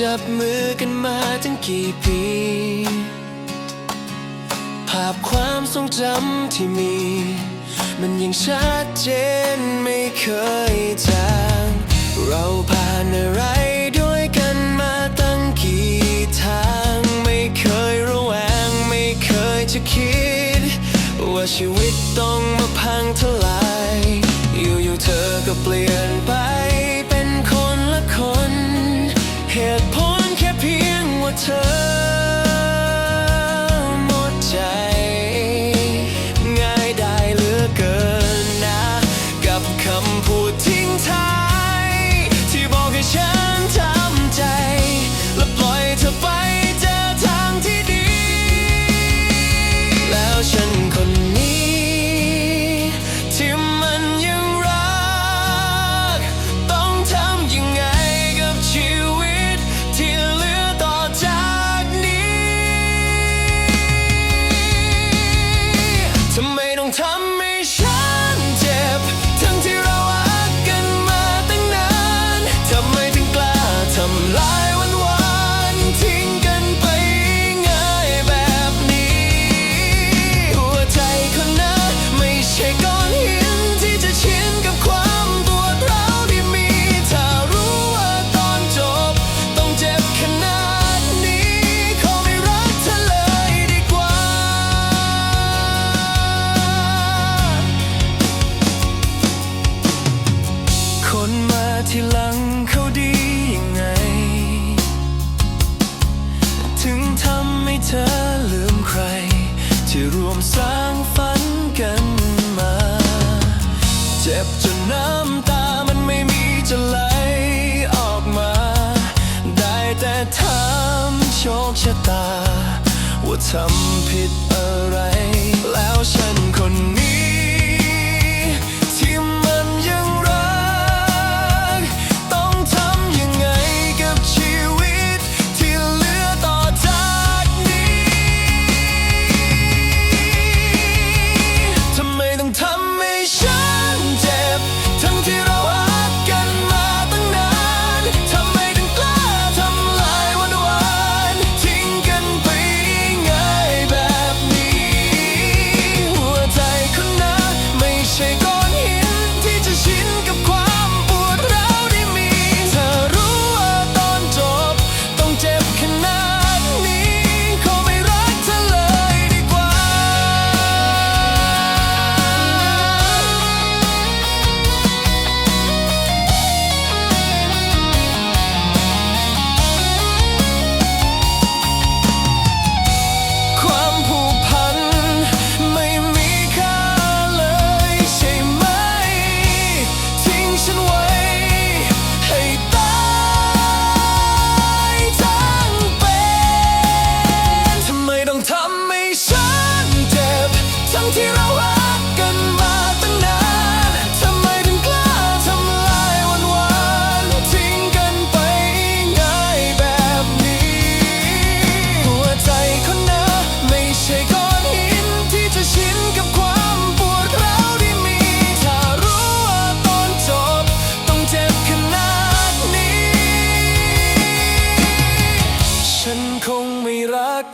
จับมือกันมาตั้งกี่ปี ภาพความทรงจำที่มี มันยังชัดเจนไม่เคยจาง เราผ่านอะไร น้ำตามันไม่มีจะไหลออกมา ได้แต่ถามโชคชะตา ว่าทำผิดอะไร แล้วฉันคนนี้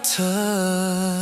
เธอ